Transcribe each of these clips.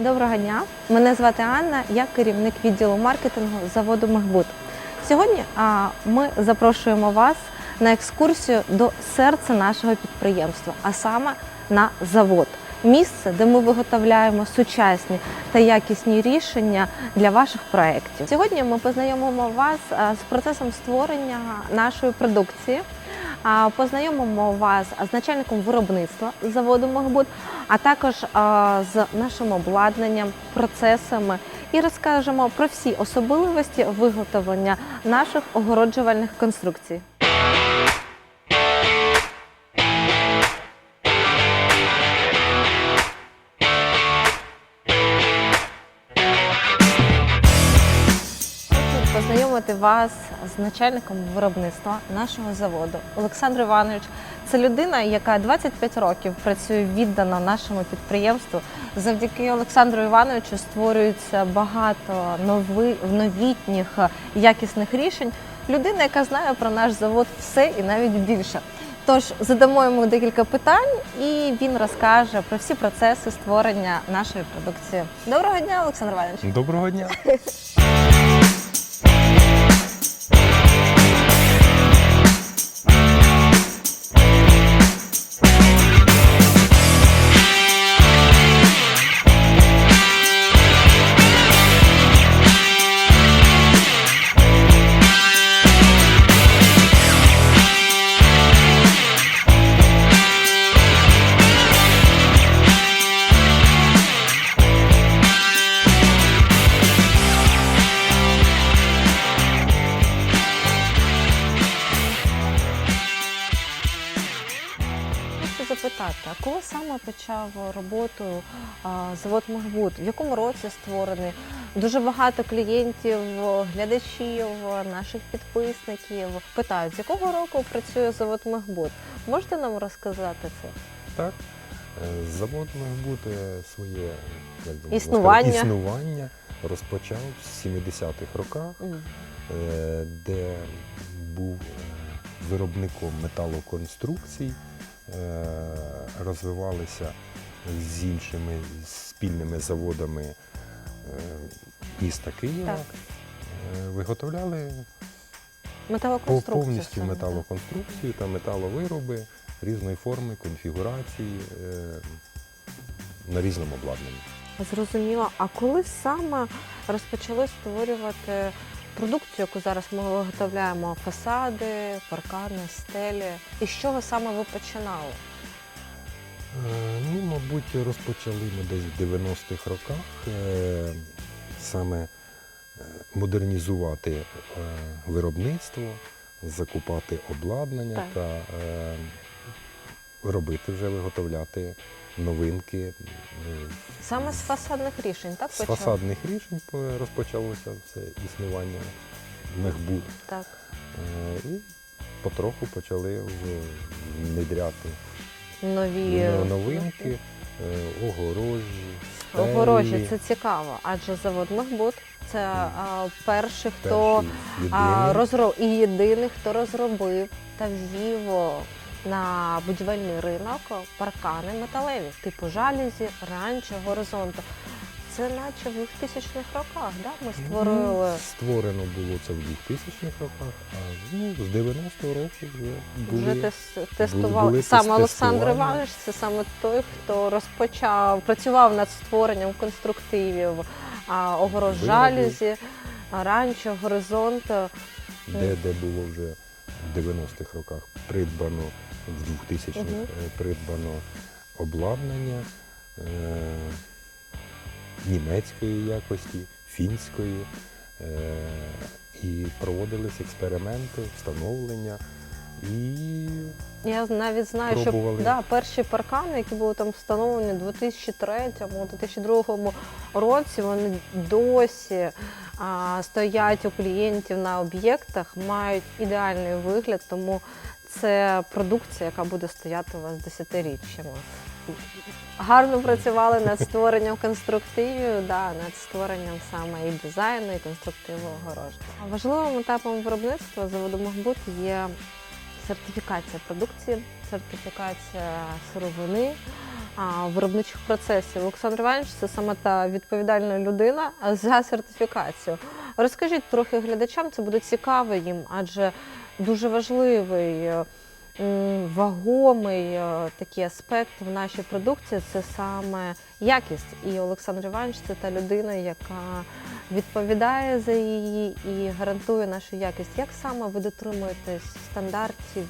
Доброго дня, мене звати Анна, я керівник відділу маркетингу заводу Мехбут. Сьогодні ми запрошуємо вас на екскурсію до серця нашого підприємства, а саме на завод. Місце, де ми виготовляємо сучасні та якісні рішення для ваших проєктів. Сьогодні ми познайомимо вас з процесом створення нашої продукції. Познайомимо вас з начальником виробництва заводу Мехбут, а також з нашим обладнанням, процесами і розкажемо про всі особливості виготовлення наших огороджувальних конструкцій. Познайомити вас з начальником виробництва нашого заводу. Олександр Іванович це людина, яка 25 років працює віддано нашому підприємству. Завдяки Олександру Івановичу створюється багато нови, новітніх якісних рішень. Людина, яка знає про наш завод все і навіть більше. Тож задамо йому декілька питань, і він розкаже про всі процеси створення нашої продукції. Доброго дня, Олександр Іванович. Доброго дня. почав роботу завод Мехбут? В якому році створений? Дуже багато клієнтів, глядачів, наших підписників питають, з якого року працює завод Мехбут? Можете нам розказати це? Так, е, завод Мехбути своє як би Існування. сказати, існування розпочав в 70-х роках, е, де був е, виробником металоконструкцій, е, розвивалися з іншими спільними заводами е, міста Києва. Так. Е, Виготовляли По- повністю металоконструкцію та металовироби різної форми, конфігурації е, на різному обладнанні. Зрозуміло. А коли саме розпочали створювати продукцію, яку зараз ми виготовляємо? Фасади, паркани, стелі. І з чого саме ви починали? Е, Ну, мабуть, розпочали ми десь в 90-х роках е, саме е, модернізувати е, виробництво, закупати обладнання Так. та е, робити вже виготовляти новинки. Саме з фасадних рішень, так З почали? фасадних рішень розпочалося все існування мехбуд. Так. Е, І потроху почали внедряти Нові новинки, е, огорожі, стелі. огорожі. Це цікаво, адже завод Мехбут це а, перший, хто перші, а, єдині. розро... і єдиний, хто розробив та ввів на будівельний ринок паркани металеві, типу жалюзі, ранчо, горизонту. Це наче в 2000-х роках, да? ми створили. Ну, Створено було це в 2000-х роках, а ну, з 90-го року вже були. Вже тес- тестував були саме Олександр. Іванович, це саме той, хто розпочав, працював над створенням конструктивів, огорож жалюзі, ранчо, горизонт. де, де було вже в 90-х роках придбано, в 2000-х Мгм. е, придбано обладнання е, німецької якості, фінської. Е, і проводились експерименти, встановлення. І Я навіть знаю, Пробували. що да, перші паркани, які були там встановлені у 2003-2002 році, вони досі а, стоять у клієнтів на об'єктах, мають ідеальний вигляд, тому це продукція, яка буде стояти у вас десятиріччями. Гарно працювали над створенням конструктивів, да, над створенням саме і дизайну, і конструктиву огорожі. Важливим етапом виробництва заводу Махбут є сертифікація продукції, сертифікація сировини, виробничих процесів. Олександр Іванович це саме та відповідальна людина за сертифікацію. Розкажіть трохи глядачам, це буде цікаво їм, адже дуже важливий. е, Вагомий е, такий аспект в нашій продукції це саме якість. І Олександр Іванович це та людина, яка відповідає за її і гарантує нашу якість. Як саме ви дотримуєтесь стандартів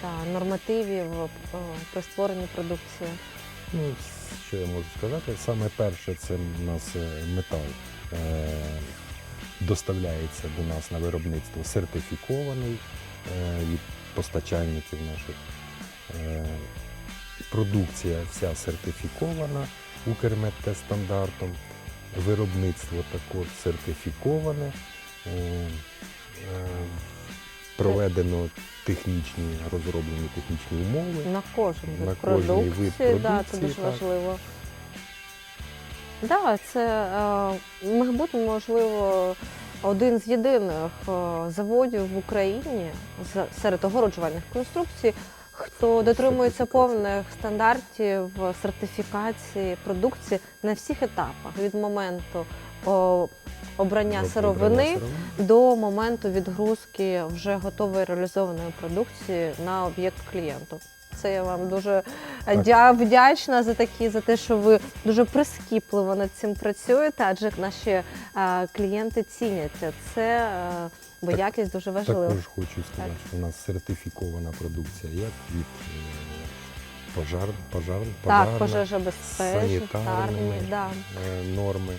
та нормативів е, при створенні продукції? Ну, що я можу сказати? Саме перше, це у нас е, метал е, доставляється до нас на виробництво сертифікований е, від постачальників наших. Е, продукція вся сертифікована Укрмедтестандартом. Виробництво також сертифіковане. Е, е, проведено технічні, розроблені технічні умови. На кожен вид На кожний вид продукції, да, це дуже так. важливо. Да, це е, можливо, один з єдиних е, заводів в Україні серед огороджувальних конструкцій, хто дотримується повних стандартів сертифікації продукції на всіх етапах від моменту обрання сировини. до моменту відгрузки вже готової реалізованої продукції на об'єкт клієнту. Це я вам дуже Так. дя- вдячна за такі, за те, що ви дуже прискіпливо над цим працюєте, адже наші е, клієнти ціняться це, е, бо Так- якість дуже важлива. Також хочу сказати, що у нас сертифікована продукція як від е, пожар, пожар, Так, пожарна, пожежобезпечні, да. е, норми.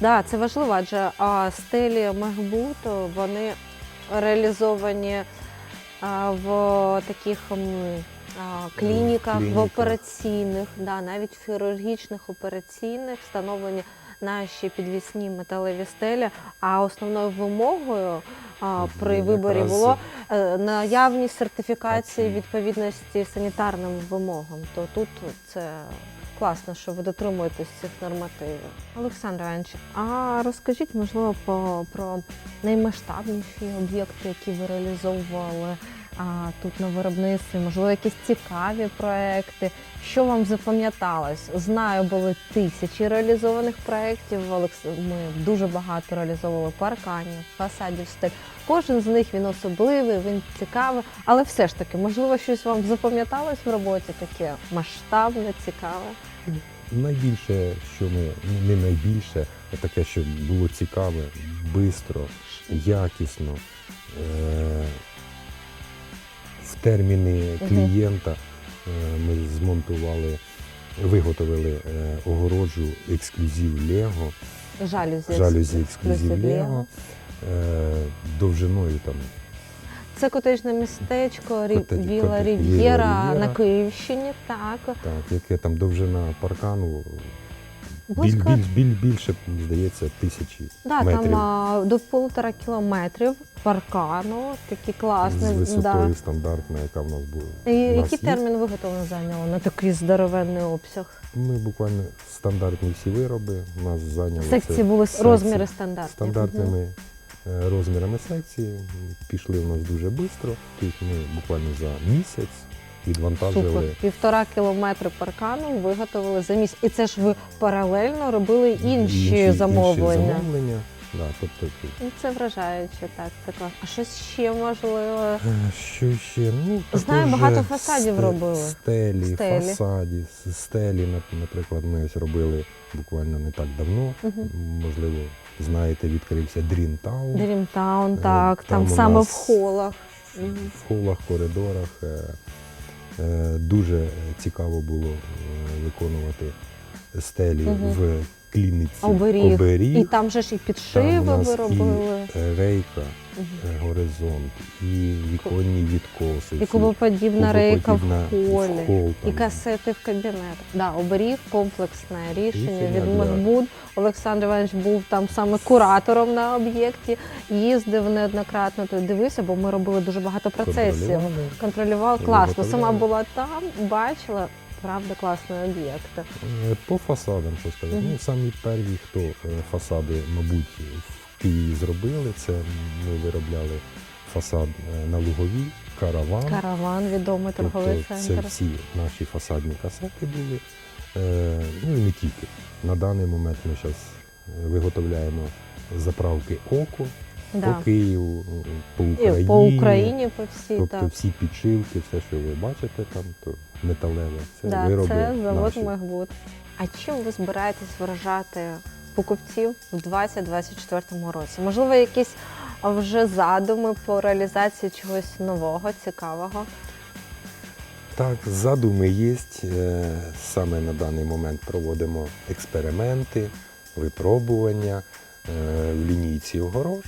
Да, це важливо, адже а, стелі Мехбуту вони реалізовані а, в таких м, клініках, в операційних, да, навіть в хірургічних операційних встановлені наші підвісні металеві стелі. А основною вимогою а, при виборі було е, наявність сертифікації Так. відповідності санітарним вимогам. То тут це класно, що ви дотримуєтесь цих нормативів. Олександр Іванович, а розкажіть, можливо, по, про наймасштабніші об'єкти, які ви реалізовували тут на виробництві, можливо, якісь цікаві проекти. Що вам запам'яталось? Знаю, були тисячі реалізованих проєктів. Ми дуже багато реалізовували парканів, фасадів, стель. Кожен з них він особливий, він цікавий, але все ж таки, можливо, щось вам запам'яталось в роботі таке масштабне, цікаве. Найбільше, що ми ну, не найбільше, а таке, що було цікаве, швидко, якісно, е- в терміни клієнта е- ми змонтували, виготовили е- огороджу ексклюзив Лего, Жалюзі. жалюзі ексклюзив Лего, е- довжиною там Це котежне містечко Рі- Віла Рів'єра на Київщині. Так. Так, яке там довжина паркану біль, Близько біль, біль, більше, здається, тисячі да, метрів там а, до полутора кілометрів паркану, такі з класні. висотою Да. стандартною, яка в нас була. І У нас який є. термін виготовлення зайняло на такий здоровенний обсяг? Ми буквально стандартні всі вироби у нас зайняли Секції це були секції розміри стандартні. стандартними е, розмірами секції. Пішли у нас дуже швидко. Тобто ми буквально за місяць відвантажили. Супер. Півтора кілометри паркану виготовили за місяць. І це ж ви паралельно робили інші, замовлення. Інші замовлення. Да, тобто, Ну, Це вражаюче, так, це класно. А щось ще можливо? Е, Що ще? Ну, Знаю, багато фасадів сте- робили. Стелі, Стелі. фасаді, стелі, наприклад, ми ось робили буквально не так давно. Мгм. Можливо, знаєте, відкрився Dream Town. Дрімтаун, Е, так, там, там саме в холах. В холах, коридорах. Е, Дуже цікаво було е, виконувати стелі угу. в клініці Оберіг. Оберіг. І там же ж і підшиви ви робили. і е, рейка, е, горизонт, і віконні відкоси. І кубоподібна рейка в холі. хол І касети в кабінет. Да, оберіг комплексне рішення Рішення від Мехбуд. Олександр Іванович був там саме куратором на об'єкті, їздив неоднократно туди дивився, бо ми робили дуже багато процесів. Контролював класно. Сама була там, бачила. Правда, класний об'єкт. Е, По фасадам, що сказати. Мгм. Ну, самі перві, хто е, фасади, мабуть, в Києві зробили, це ми виробляли фасад е, на Луговій, караван. Караван, відомий торговий Тобто це всі наші фасадні касети були. Ну і не тільки. На даний момент ми зараз виготовляємо заправки ОКО Да. по Києву, по І Україні. по Україні, по всій, Тобто так. всі підшивки, все, що ви бачите там, то металеве, це Да, вироби це завод наші. Мехбуд. А чим ви збираєтесь вражати покупців в 2024 році? Можливо, якісь вже задуми по реалізації чогось нового, цікавого? Так, задуми є. Е, Саме на даний момент проводимо експерименти, випробування е, в лінійці огорож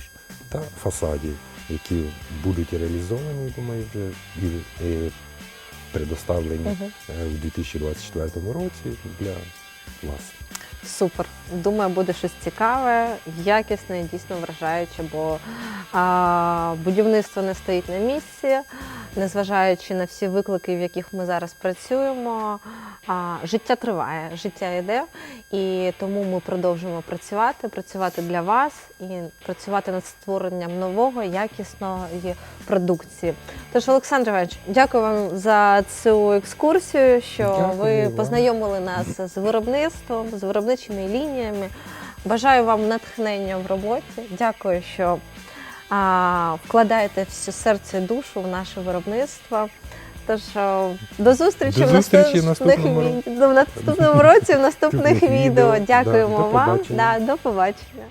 та фасадів, які будуть реалізовані, думаю, вже і, і предоставлені угу. в 2024 році для вас. Супер. Думаю, буде щось цікаве, якісне і дійсно вражаюче, бо а, будівництво не стоїть на місці, незважаючи на всі виклики, в яких ми зараз працюємо. Життя триває, життя йде, і тому ми продовжуємо працювати, працювати для вас і працювати над створенням нового, якісної продукції. Тож, Олександр Іванович, дякую вам за цю екскурсію, що Дякую ви вам. познайомили нас з виробництвом, з виробничими лініями. Бажаю вам натхнення в роботі. Дякую, що вкладаєте все серце і душу в наше виробництво. Тож до зустрічі До в зустрічі в наступних. В наступному році, в наступних відео. Дякуємо Да, вам. Да, до побачення.